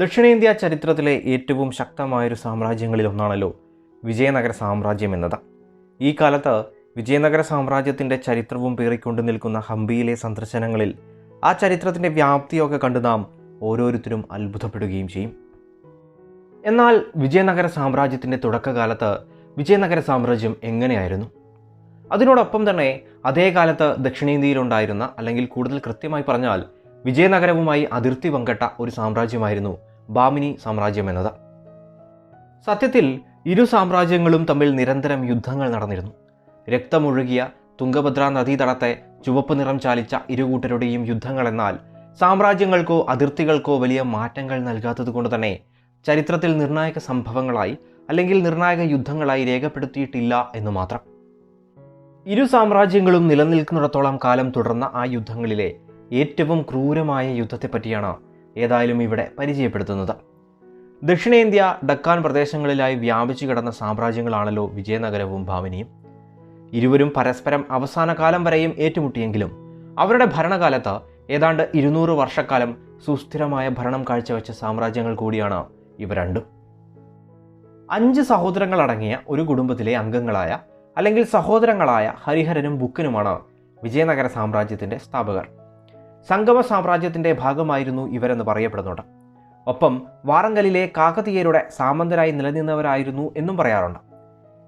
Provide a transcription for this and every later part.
ദക്ഷിണേന്ത്യ ചരിത്രത്തിലെ ഏറ്റവും ശക്തമായൊരു സാമ്രാജ്യങ്ങളിൽ ഒന്നാണല്ലോ വിജയനഗര സാമ്രാജ്യം എന്നത്. ഈ കാലത്ത് വിജയനഗര സാമ്രാജ്യത്തിന്റെ ചരിത്രവും പേറിക്കൊണ്ടു നിൽക്കുന്ന ഹംപിയിലെ സന്ദർശനങ്ങളിൽ ആ ചരിത്രത്തിന്റെ വ്യാപ്തിയൊക്കെ കണ്ട് നാം ഓരോരുത്തരും അത്ഭുതപ്പെടുകയും ചെയ്യും. എന്നാൽ വിജയനഗര സാമ്രാജ്യത്തിന്റെ തുടക്കകാലത്ത് വിജയനഗര സാമ്രാജ്യം എങ്ങനെയായിരുന്നു? അതിനോടൊപ്പം തന്നെ അതേ കാലത്ത് ദക്ഷിണേന്ത്യയിലുണ്ടായിരുന്ന അല്ലെങ്കിൽ കൂടുതൽ കൃത്യമായി പറഞ്ഞാൽ വിജയനഗരവുമായി അതിർത്തി പങ്കിട്ട ഒരു സാമ്രാജ്യമായിരുന്നു ബാമിനി സാമ്രാജ്യം എന്നത്. സത്യത്തിൽ ഇരു സാമ്രാജ്യങ്ങളും തമ്മിൽ നിരന്തരം യുദ്ധങ്ങൾ നടന്നിരുന്നു. രക്തമൊഴുകിയ തുംഗഭദ്ര നദീതടത്തെ ചുവപ്പ് നിറം ചാലിച്ച ഇരുകൂട്ടരുടെയും യുദ്ധങ്ങൾ എന്നാൽ സാമ്രാജ്യങ്ങൾക്കോ അതിർത്തികൾക്കോ വലിയ മാറ്റങ്ങൾ നൽകാത്തതുകൊണ്ട് തന്നെ ചരിത്രത്തിൽ നിർണായക സംഭവങ്ങളായി അല്ലെങ്കിൽ നിർണായക യുദ്ധങ്ങളായി രേഖപ്പെടുത്തിയിട്ടില്ല എന്ന് മാത്രം. ഇരു സാമ്രാജ്യങ്ങളും നിലനിൽക്കുന്നിടത്തോളം കാലം തുടർന്ന ആ യുദ്ധങ്ങളിലെ ഏറ്റവും ക്രൂരമായ യുദ്ധത്തെപ്പറ്റിയാണ് ഏതായാലും ഇവിടെ പരിചയപ്പെടുത്തുന്നത്. ദക്ഷിണേന്ത്യ ഡക്കാൻ പ്രദേശങ്ങളിലായി വ്യാപിച്ചു കിടന്ന സാമ്രാജ്യങ്ങളാണല്ലോ വിജയനഗരവും ഭാവനിയും ഇരുവരും പരസ്പരം അവസാന കാലം വരെയും ഏറ്റുമുട്ടിയെങ്കിലും അവരുടെ ഭരണകാലത്ത് ഏതാണ്ട് ഇരുന്നൂറ് വർഷക്കാലം സുസ്ഥിരമായ ഭരണം കാഴ്ചവെച്ച സാമ്രാജ്യങ്ങൾ കൂടിയാണ് ഇവ രണ്ടും. അഞ്ച് സഹോദരങ്ങളടങ്ങിയ ഒരു കുടുംബത്തിലെ അംഗങ്ങളായ അല്ലെങ്കിൽ സഹോദരങ്ങളായ ഹരിഹരനും ബുക്കനുമാണ് വിജയനഗര സാമ്രാജ്യത്തിന്റെ സ്ഥാപകർ. സംഗമ സാമ്രാജ്യത്തിന്റെ ഭാഗമായിരുന്നു ഇവരെന്ന് പറയപ്പെടുന്നുണ്ട്. ഒപ്പം വാറങ്കലിലെ കാക്കതീയരുടെ സാമന്തരായി നിലനിന്നവരായിരുന്നു എന്നും പറയാറുണ്ട്.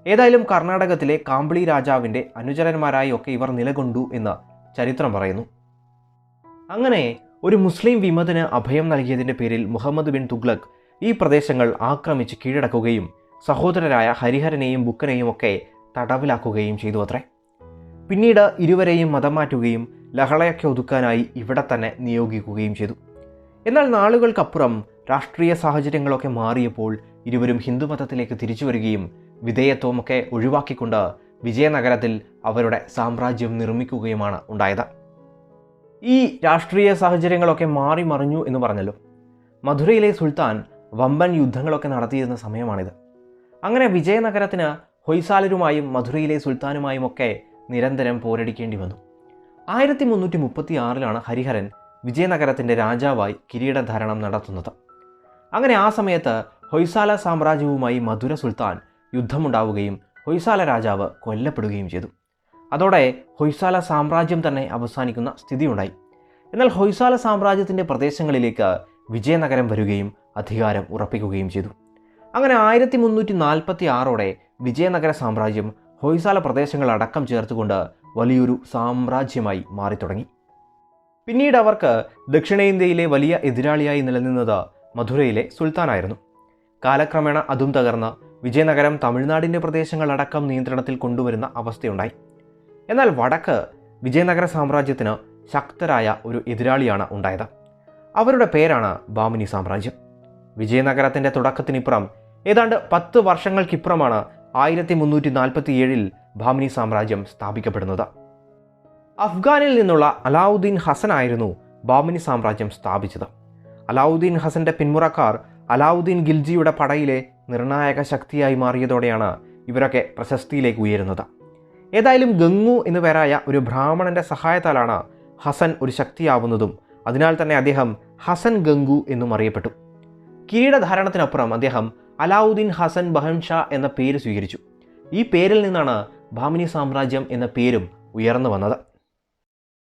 ഏതായാലും കർണാടകത്തിലെ കാമ്പിളി രാജാവിന്റെ അനുചരന്മാരായി ഒക്കെ ഇവർ നിലകൊണ്ടു എന്ന് ചരിത്രം പറയുന്നു. അങ്ങനെ ഒരു മുസ്ലിം വിമതന് അഭയം നൽകിയതിന്റെ പേരിൽ മുഹമ്മദ് ബിൻ തുഗ്ലക് ഈ പ്രദേശങ്ങൾ ആക്രമിച്ച് കീഴടക്കുകയും സഹോദരരായ ഹരിഹരനെയും ബുക്കനെയും ഒക്കെ തടവിലാക്കുകയും ചെയ്തു അത്രേ. പിന്നീട് ഇരുവരെയും മതം മാറ്റുകയും ലഹളയൊക്കെ ഒതുക്കാനായി ഇവിടെ തന്നെ നിയോഗിക്കുകയും ചെയ്തു. എന്നാൽ നാളുകൾക്കപ്പുറം രാഷ്ട്രീയ സാഹചര്യങ്ങളൊക്കെ മാറിയപ്പോൾ ഇരുവരും ഹിന്ദുമതത്തിലേക്ക് തിരിച്ചു വരികയും വിധേയത്വമൊക്കെ ഒഴിവാക്കിക്കൊണ്ട് വിജയനഗരത്തിൽ അവരുടെ സാമ്രാജ്യം നിർമ്മിക്കുകയുമാണ് ഉണ്ടായത്. ഈ രാഷ്ട്രീയ സാഹചര്യങ്ങളൊക്കെ മാറി മറിഞ്ഞു എന്ന് പറഞ്ഞല്ലോ. മധുരയിലെ സുൽത്താൻ വമ്പൻ യുദ്ധങ്ങളൊക്കെ നടത്തിയിരുന്ന സമയമാണിത്. അങ്ങനെ വിജയനഗരത്തിന് ഹൊയ്സാലരുമായും മധുരയിലെ സുൽത്താനുമായും ഒക്കെ നിരന്തരം പോരടിക്കേണ്ടി വന്നു. ആയിരത്തി മുന്നൂറ്റി മുപ്പത്തി ആറിലാണ് ഹരിഹരൻ വിജയനഗരത്തിന്റെ രാജാവായി കിരീടധാരണം നടത്തുന്നത്. അങ്ങനെ ആ സമയത്ത് ഹൊയ്സാല സാമ്രാജ്യവുമായി മധുര സുൽത്താൻ യുദ്ധമുണ്ടാവുകയും ഹൊയ്സാല രാജാവ് കൊല്ലപ്പെടുകയും ചെയ്തു. അതോടെ ഹൊയ്സാല സാമ്രാജ്യം തന്നെ അവസാനിക്കുന്ന സ്ഥിതിയുണ്ടായി. എന്നാൽ ഹൊയ്സാല സാമ്രാജ്യത്തിന്റെ പ്രദേശങ്ങളിലേക്ക് വിജയനഗരം വരികയും അധികാരം ഉറപ്പിക്കുകയും ചെയ്തു. അങ്ങനെ ആയിരത്തി മുന്നൂറ്റി നാൽപ്പത്തി ആറോടെ വിജയനഗര സാമ്രാജ്യം ഹൊയ്സാല പ്രദേശങ്ങൾ അടക്കം ചേർത്തുകൊണ്ട് വലിയൊരു സാമ്രാജ്യമായി മാറി തുടങ്ങി പിന്നീട് അവർക്ക് ദക്ഷിണേന്ത്യയിലെ വലിയ എതിരാളിയായി നിലനിന്നത് മധുരയിലെ സുൽത്താനായിരുന്നു. കാലക്രമേണ അതും തകർന്ന് വിജയനഗരം തമിഴ്നാടിന്റെ പ്രദേശങ്ങളടക്കം നിയന്ത്രണത്തിൽ കൊണ്ടുവരുന്ന അവസ്ഥയുണ്ടായി. എന്നാൽ വടക്ക് വിജയനഗര സാമ്രാജ്യത്തിന് ശക്തരായ ഒരു എതിരാളിയാണ് ഉണ്ടായത്. അവരുടെ പേരാണ് ബാമിനി സാമ്രാജ്യം. വിജയനഗരത്തിന്റെ തുടക്കത്തിനിപ്പുറം ഏതാണ്ട് പത്ത് വർഷങ്ങൾക്കിപ്പുറമാണ് ആയിരത്തി മുന്നൂറ്റി നാൽപ്പത്തി ഏഴിൽ ബാമിനി സാമ്രാജ്യം സ്ഥാപിക്കപ്പെടുന്നത്. അഫ്ഗാനിൽ നിന്നുള്ള അലാവുദ്ദീൻ ഹസൻ ആയിരുന്നു ബാമിനി സാമ്രാജ്യം സ്ഥാപിച്ചത്. അലാവുദ്ദീൻ ഹസന്റെ പിന്മുറക്കാർ അലാവുദ്ദീൻ ഗിൽജിയുടെ പടയിലെ നിർണായക ശക്തിയായി മാറിയതോടെയാണ് ഇവരൊക്കെ പ്രശസ്തിയിലേക്ക് ഉയരുന്നത്. ഏതായാലും ഗംഗു എന്നു പേരായ ഒരു ബ്രാഹ്മണന്റെ സഹായത്താലാണ് ഹസൻ ഒരു ശക്തിയാവുന്നതും അതിനാൽ തന്നെ അദ്ദേഹം ഹസൻ ഗംഗു എന്നും അറിയപ്പെട്ടു. കിരീടധാരണത്തിനപ്പുറം അദ്ദേഹം അലാവുദ്ദീൻ ഹസൻ ബഹൻഷാ എന്ന പേര് സ്വീകരിച്ചു. ഈ പേരിൽ നിന്നാണ് ഭാമിനി സാമ്രാജ്യം എന്ന പേരും ഉയർന്നു വന്നത്.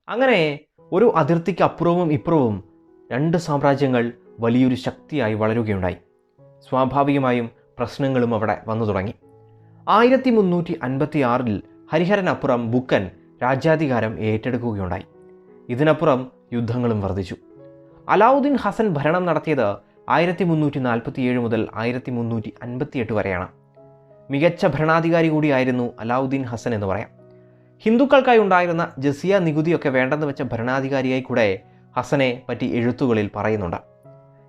അങ്ങനെ ഒരു അതിർത്തിക്ക് അപ്പുറവും ഇപ്പുറവും രണ്ട് സാമ്രാജ്യങ്ങൾ വലിയൊരു ശക്തിയായി വളരുകയുണ്ടായി. സ്വാഭാവികമായും പ്രശ്നങ്ങളും അവിടെ വന്നു തുടങ്ങി. ആയിരത്തി മുന്നൂറ്റി അൻപത്തി ആറിൽ ഹരിഹരനപ്പുറം ബുക്കൻ രാജ്യാധികാരം ഏറ്റെടുക്കുകയുണ്ടായി. ഇതിനപ്പുറം യുദ്ധങ്ങളും വർദ്ധിച്ചു. അലാവുദ്ദീൻ ഹസൻ ഭരണം നടത്തിയത് ആയിരത്തി മുന്നൂറ്റി നാൽപ്പത്തി ഏഴ് മുതൽ ആയിരത്തി മുന്നൂറ്റി അൻപത്തിയെട്ട് വരെയാണ്. മികച്ച ഭരണാധികാരി കൂടിയായിരുന്നു അലാവുദ്ദീൻ ഹസൻ എന്ന് പറയാം. ഹിന്ദുക്കൾക്കായി ഉണ്ടായിരുന്ന ജസിയ നികുതിയൊക്കെ വേണ്ടെന്ന് വെച്ച ഭരണാധികാരിയായി കൂടെ ഹസനെ പറ്റി എഴുത്തുകളിൽ പറയുന്നുണ്ട്.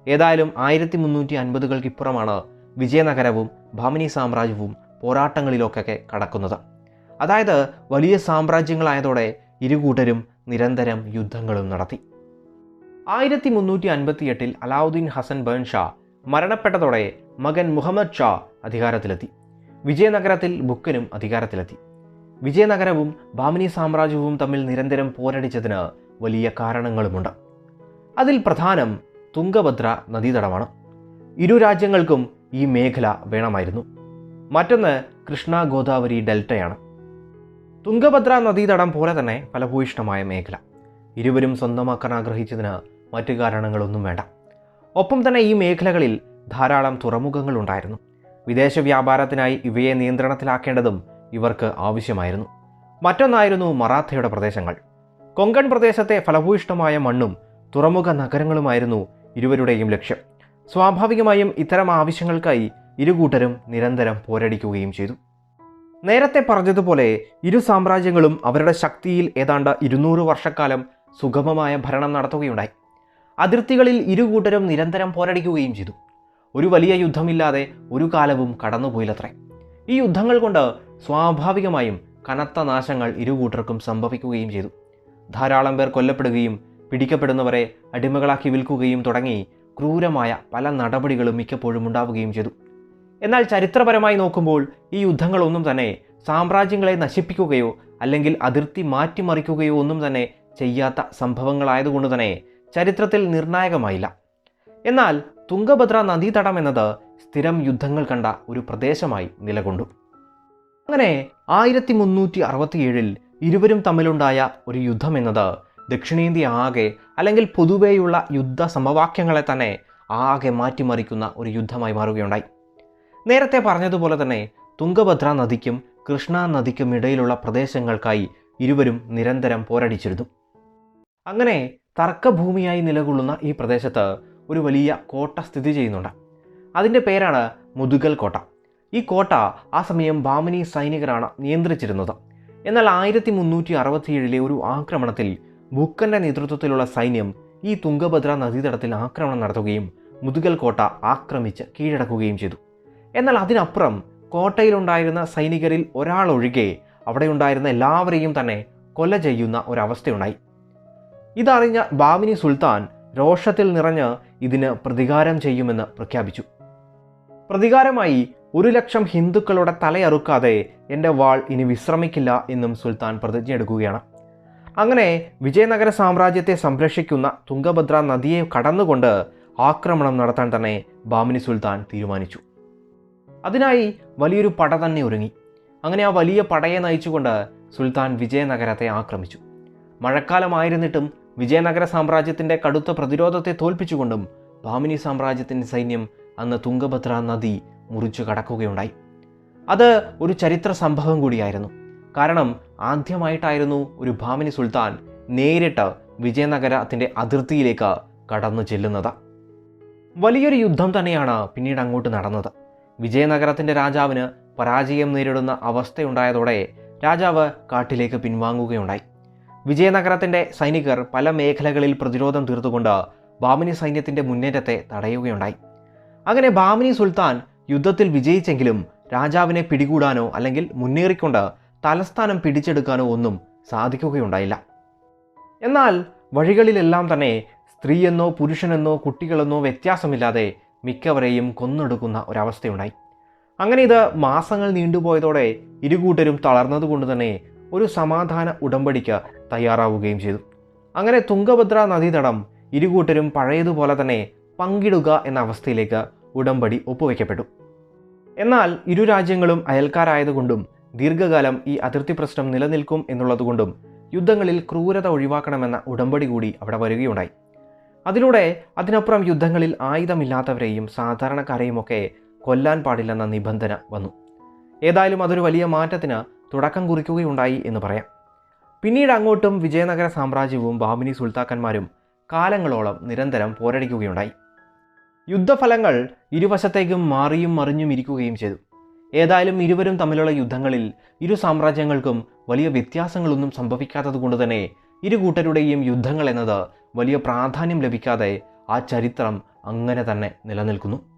ഏതായാലും ആയിരത്തി മുന്നൂറ്റി അൻപതുകൾക്കിപ്പുറമാണ് വിജയനഗരവും ഭാമിനി സാമ്രാജ്യവും പോരാട്ടങ്ങളിലൊക്കെ കടക്കുന്നത്. അതായത് വലിയ സാമ്രാജ്യങ്ങളായതോടെ ഇരുകൂട്ടരും നിരന്തരം യുദ്ധങ്ങളും നടത്തി. ആയിരത്തി മുന്നൂറ്റി അൻപത്തി എട്ടിൽ അലാവുദ്ദീൻ ഹസൻ ബേൺ ഷാ മരണപ്പെട്ടതോടെ മകൻ മുഹമ്മദ് ഷാ അധികാരത്തിലെത്തി. വിജയനഗരത്തിൽ ബുക്കനും അധികാരത്തിലെത്തി. വിജയനഗരവും ബാമിനി സാമ്രാജ്യവും തമ്മിൽ നിരന്തരം പോരടിച്ചതിന് വലിയ കാരണങ്ങളുമുണ്ട്. അതിൽ പ്രധാനം തുംഗഭദ്ര നദീതടമാണ് ഇരു രാജ്യങ്ങൾക്കും ഈ മേഖല വേണമായിരുന്നു. മറ്റൊന്ന് കൃഷ്ണ ഗോദാവരി ഡെൽറ്റയാണ്. തുംഗഭദ്ര നദീതടം പോലെ തന്നെ ഫലഭൂയിഷ്ഠമായ മേഖല. ഇരുവരും സ്വന്തമാക്കാൻ ആഗ്രഹിച്ചതിന് മറ്റു കാരണങ്ങളൊന്നും വേണ്ട. ഒപ്പം തന്നെ ഈ മേഖലകളിൽ ധാരാളം തുറമുഖങ്ങളുണ്ടായിരുന്നു. വിദേശ വ്യാപാരത്തിനായി ഇവയെ നിയന്ത്രണത്തിലാക്കേണ്ടതും ഇവർക്ക് ആവശ്യമായിരുന്നു. മറ്റൊന്നായിരുന്നു മറാത്തയുടെ പ്രദേശങ്ങൾ. കൊങ്കൺ പ്രദേശത്തെ ഫലഭൂയിഷ്ഠമായ മണ്ണും തുറമുഖ നഗരങ്ങളുമായിരുന്നു ഇരുവരുടെയും ലക്ഷ്യം. സ്വാഭാവികമായും ഇത്തരം ആവശ്യങ്ങൾക്കായി ഇരുകൂട്ടരും നിരന്തരം പോരടിക്കുകയും ചെയ്തു. നേരത്തെ പറഞ്ഞതുപോലെ ഇരു സാമ്രാജ്യങ്ങളും അവരുടെ ശക്തിയിൽ ഏതാണ്ട് ഇരുന്നൂറ് വർഷക്കാലം സുഗമമായ ഭരണം നടത്തുകയുണ്ടായി. അതിർത്തികളിൽ ഇരുകൂട്ടരും നിരന്തരം പോരടിക്കുകയും ചെയ്തു. ഒരു വലിയ യുദ്ധമില്ലാതെ ഒരു കാലവും കടന്നുപോയില്ലത്രേ. ഈ യുദ്ധങ്ങൾ കൊണ്ട് സ്വാഭാവികമായും കനത്ത നാശങ്ങൾ ഇരുകൂട്ടർക്കും സംഭവിക്കുകയും ചെയ്തു. ധാരാളം പേർ കൊല്ലപ്പെടുകയും പിടിക്കപ്പെടുന്നവരെ അടിമകളാക്കി വിൽക്കുകയും തുടങ്ങി ക്രൂരമായ പല നടപടികളും മിക്കപ്പോഴും ഉണ്ടാവുകയും ചെയ്തു. എന്നാൽ ചരിത്രപരമായി നോക്കുമ്പോൾ ഈ യുദ്ധങ്ങളൊന്നും തന്നെ സാമ്രാജ്യങ്ങളെ നശിപ്പിക്കുകയോ അല്ലെങ്കിൽ അതിർത്തി മാറ്റിമറിക്കുകയോ ഒന്നും തന്നെ ചെയ്യാത്ത സംഭവങ്ങളായതുകൊണ്ട് തന്നെ ചരിത്രത്തിൽ നിർണായകമായില്ല. എന്നാൽ തുംഗഭദ്ര നദീതടം എന്നത് സ്ഥിരം യുദ്ധങ്ങൾ കണ്ട ഒരു പ്രദേശമായി നിലകൊണ്ടു. അങ്ങനെ ആയിരത്തി മുന്നൂറ്റി അറുപത്തിയേഴിൽ ഇരുവരും തമ്മിലുണ്ടായ ഒരു യുദ്ധം എന്നത് ദക്ഷിണേന്ത്യ ആകെ അല്ലെങ്കിൽ പൊതുവെയുള്ള യുദ്ധ സമവാക്യങ്ങളെ തന്നെ ആകെ മാറ്റിമറിക്കുന്ന ഒരു യുദ്ധമായി മാറുകയുണ്ടായി. നേരത്തെ പറഞ്ഞതുപോലെ തന്നെ തുംഗഭദ്ര നദിക്കും കൃഷ്ണ നദിക്കും ഇടയിലുള്ള പ്രദേശങ്ങൾക്കായി ഇരുവരും നിരന്തരം പോരടിച്ചിരുന്നു. അങ്ങനെ തർക്കഭൂമിയായി നിലകൊള്ളുന്ന ഈ പ്രദേശത്ത് ഒരു വലിയ കോട്ട സ്ഥിതി ചെയ്യുന്നുണ്ട്. അതിന്റെ പേരാണ് മുതുകൽ കോട്ട. ഈ കോട്ട ആ സമയം ബാമിനി സൈനികരാണ് നിയന്ത്രിച്ചിരുന്നത്. എന്നാൽ ആയിരത്തി മുന്നൂറ്റി അറുപത്തിയേഴിലെ ഒരു ആക്രമണത്തിൽ ബുക്കന്റെ നേതൃത്വത്തിലുള്ള സൈന്യം ഈ തുംഗഭദ്ര നദീതടത്തിൽ ആക്രമണം നടത്തുകയും മുതുകൽ കോട്ട ആക്രമിച്ച് കീഴടക്കുകയും ചെയ്തു. എന്നാൽ അതിനപ്പുറം കോട്ടയിലുണ്ടായിരുന്ന സൈനികരിൽ ഒരാളൊഴികെ ഒഴികെ അവിടെ ഉണ്ടായിരുന്ന എല്ലാവരെയും തന്നെ കൊല ചെയ്യുന്ന ഒരവസ്ഥയുണ്ടായി. ഇതറിഞ്ഞ ബാമിനി സുൽത്താൻ രോഷത്തിൽ നിറഞ്ഞ് ഇതിന് പ്രതികാരം ചെയ്യുമെന്ന് പ്രഖ്യാപിച്ചു. പ്രതികാരമായി ഒരു ലക്ഷം ഹിന്ദുക്കളുടെ തലയറുക്കാതെ എന്റെ വാൾ ഇനി വിശ്രമിക്കില്ല എന്നും സുൽത്താൻ പ്രതിജ്ഞ എടുക്കുകയാണ് അങ്ങനെ വിജയനഗര സാമ്രാജ്യത്തെ സംരക്ഷിക്കുന്ന തുംഗഭദ്ര നദിയെ കടന്നുകൊണ്ട് ആക്രമണം നടത്താൻ തന്നെ ബാമിനി സുൽത്താൻ തീരുമാനിച്ചു. അതിനായി വലിയൊരു പട തന്നെ ഒരുങ്ങി. അങ്ങനെ ആ വലിയ പടയെ നയിച്ചുകൊണ്ട് സുൽത്താൻ വിജയനഗരത്തെ ആക്രമിച്ചു. മഴക്കാലമായിരുന്നിട്ടും വിജയനഗര സാമ്രാജ്യത്തിന്റെ കടുത്ത പ്രതിരോധത്തെ തോൽപ്പിച്ചുകൊണ്ടും ഭാമിനി സാമ്രാജ്യത്തിന്റെ സൈന്യം അന്ന് തുംഗഭദ്ര നദി മുറിച്ചു കടക്കുകയുണ്ടായി. അത് ഒരു ചരിത്ര സംഭവം കൂടിയായിരുന്നു. കാരണം ആദ്യമായിട്ടായിരുന്നു ഒരു ഭാമിനി സുൽത്താൻ നേരിട്ട് വിജയനഗരത്തിന്റെ അതിർത്തിയിലേക്ക് കടന്നു ചെല്ലുന്നത്. വലിയൊരു യുദ്ധം തന്നെയാണ് പിന്നീട് അങ്ങോട്ട് നടന്നത്. വിജയനഗരത്തിന്റെ രാജാവിന് പരാജയം നേരിടുന്ന അവസ്ഥയുണ്ടായതോടെ രാജാവ് കാട്ടിലേക്ക് പിൻവാങ്ങുകയുണ്ടായി. വിജയനഗരത്തിന്റെ സൈനികർ പല മേഖലകളിൽ പ്രതിരോധം തീർത്തുകൊണ്ട് ബാമിനി സൈന്യത്തിന്റെ മുന്നേറ്റത്തെ തടയുകയുണ്ടായി. അങ്ങനെ ബാമിനി സുൽത്താൻ യുദ്ധത്തിൽ വിജയിച്ചെങ്കിലും രാജാവിനെ പിടികൂടാനോ അല്ലെങ്കിൽ മുന്നേറിക്കൊണ്ട് തലസ്ഥാനം പിടിച്ചെടുക്കാനോ ഒന്നും സാധിക്കുകയുണ്ടായില്ല. എന്നാൽ വഴികളിലെല്ലാം തന്നെ സ്ത്രീയെന്നോ പുരുഷനെന്നോ കുട്ടികളെന്നോ വ്യത്യാസമില്ലാതെ മിക്കവരെയും കൊന്നെടുക്കുന്ന ഒരവസ്ഥയുണ്ടായി. അങ്ങനെ ഇത് മാസങ്ങൾ നീണ്ടുപോയതോടെ ഇരുകൂട്ടരും തളർന്നതുകൊണ്ട് തന്നെ ഒരു സമാധാന ഉടമ്പടിക്ക് തയ്യാറാവുകയും ചെയ്തു. അങ്ങനെ തുംഗഭദ്ര നദീതടം ഇരുകൂട്ടരും പഴയതുപോലെ തന്നെ പങ്കിടുക എന്ന അവസ്ഥയിലേക്ക് ഉടമ്പടി ഒപ്പുവെക്കപ്പെട്ടു. എന്നാൽ ഇരു രാജ്യങ്ങളും അയൽക്കാരായതുകൊണ്ടും ദീർഘകാലം ഈ അതിർത്തി പ്രശ്നം നിലനിൽക്കും എന്നുള്ളതുകൊണ്ടും യുദ്ധങ്ങളിൽ ക്രൂരത ഒഴിവാക്കണമെന്ന ഉടമ്പടി കൂടി അവിടെ വരികയുണ്ടായി. അതിലൂടെ അതിനപ്പുറം യുദ്ധങ്ങളിൽ ആയുധമില്ലാത്തവരെയും സാധാരണക്കാരെയുമൊക്കെ കൊല്ലാൻ പാടില്ലെന്ന നിബന്ധന വന്നു. ഏതായാലും അതൊരു വലിയ മാറ്റത്തിന് തുടക്കം കുറിക്കുകയുണ്ടായി എന്ന് പറയാം. പിന്നീട് അങ്ങോട്ടും വിജയനഗര സാമ്രാജ്യവും ബാമിനി സുൽത്താക്കന്മാരും കാലങ്ങളോളം നിരന്തരം പോരടിക്കുകയുണ്ടായി. യുദ്ധഫലങ്ങൾ ഇരുവശത്തേക്കും മാറിയും മറിഞ്ഞും ഇരിക്കുകയും ചെയ്തു. ഏതായാലും ഇരുവരും തമ്മിലുള്ള യുദ്ധങ്ങളിൽ ഇരു സാമ്രാജ്യങ്ങൾക്കും വലിയ വ്യത്യാസങ്ങളൊന്നും സംഭവിക്കാത്തതുകൊണ്ട് തന്നെ ഇരു കൂട്ടരുടെയും യുദ്ധങ്ങൾ എന്നത് വലിയ പ്രാധാന്യം ലഭിക്കാതെ ആ ചരിത്രം അങ്ങനെ തന്നെ നിലനിൽക്കുന്നു.